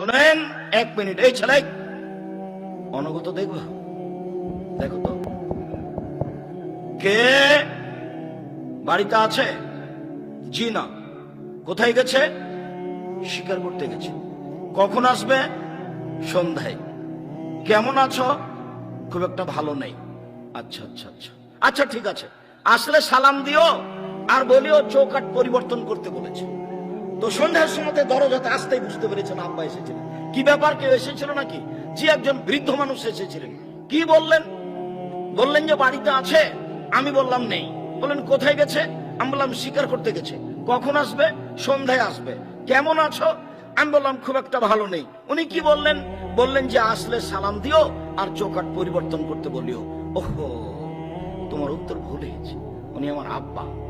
শোনেন, এক মিনিট। এই ছেলে, অনগত দেখব দেখো তো। কে বাড়িতে আছে? জি না কোথায় গেছে? শিকার করতে গেছে। কখন আসবে? সন্ধ্যায়। কেমন আছো? খুব একটা ভালো নেই। আচ্ছা আচ্ছা আচ্ছা। আচ্ছা ঠিক আছে। আসলে সালাম দিও, আর বলিও চৌকাট পরিবর্তন করতে বলেছে। তো সন্ধ্যার সময় দরজাতে আসতেই বুঝতে পেরেছেন আব্বা এসেছিলেন। কি ব্যাপার, কেউ এসেছিল নাকি? জি একজন বৃদ্ধ মানুষ এসেছিলেন। কি বললেন? বললেন যে বাড়িতে আছে? আমি বললাম, নেই। বললেন, কোথায় গেছে? আমি বললাম, শিকার করতে গেছে। কখন আসবে? সন্ধ্যায় আসবে। কেমন আছো? আমি বললাম, খুব একটা ভালো নেই। উনি কি বললেন? বললেন যে, আসলে সালাম দিও আর চৌকাট পরিবর্তন করতে বলিও। ওহো, তোমার উত্তর ভুলে গেছে উনি আমার আব্বা।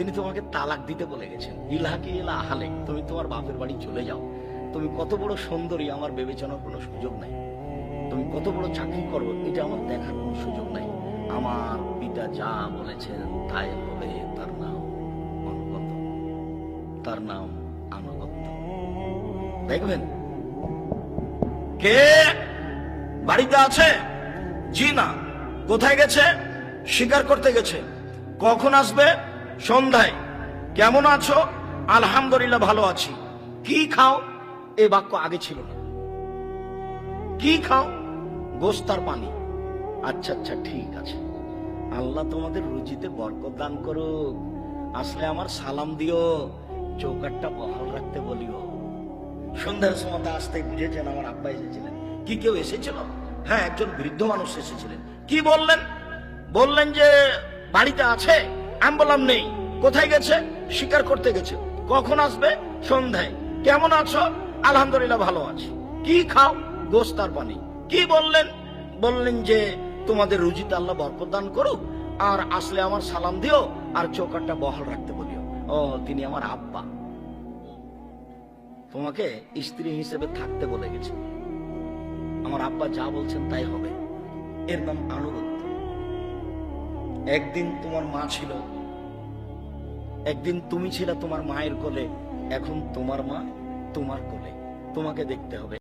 তিনি তোমাকে তালাক দিতে বলে গেছেন। ইলাহাকে ইলা আহালে তুমি তোমার বাপের বাড়ি চলে যাও। তুমি কত বড় সুন্দরী, আমার বিবেচনার কোনো সুযোগ নাই। তুমি কত বড় চাকরি করো, এটা আমার দেখার কোনো সুযোগ নাই। আমার পিতা যা বলেছেন, তাই হবে তার নাম অনুগত। তার নাম আনুগত্য। দেখবেন? কে বাড়িতে আছে? জি না। কোথায় গেছে? স্বীকার করতে গেছে। কখন আসবে? সন্ধ্যায়। কেমন আছো? আলহামদুলিল্লাহ ভালো আছি। কি খাও? এ বাক্য আগে ছিল না। কি খাও? গোস্তার পানি। আচ্ছা আচ্ছা ঠিক আছে। আল্লাহ তোমাদের রুচিতে বরকত দান করুক। আসলে আমার সালাম দিও। চৌকাটটা বহাল রাখতে বলিও। সন্ধ্যার সময় আসতে বুঝেছেন আমার আব্বা এসেছিলেন। কি কেউ এসেছিল? হ্যাঁ একজন বৃদ্ধ মানুষ এসেছিলেন। কি বললেন? বললেন যে, বাড়িতে আছে? আমি বললাম নেই। কোথায় গেছে? শিকার করতে গেছে। কখন আসবে? সন্ধ্যায়। কেমন আছো? আলহামদুলিল্লাহ ভালো আছি। কি খাও? গোস্তার পানি। কি বললেন? বললেন যে, তোমাদের রুজিতে আল্লাহ বরকত দান করুক, আর আসলে আমার সালাম দিও, আর চৌকাটটা বহাল রাখতে বলিও। ও, তিনি আমার আব্বা। তোমাকে স্ত্রী হিসেবে থাকতে বলে গেছে। আমার আব্বা যা বলছেন তাই হবে। এর নাম আনুগত্য। একদিন তোমার মা ছিল। একদিন তুমি ছিলা তোমার মায়ের কোলে। এখন তোমার মা তোমার কোলে। তোমাকে দেখতে হবে।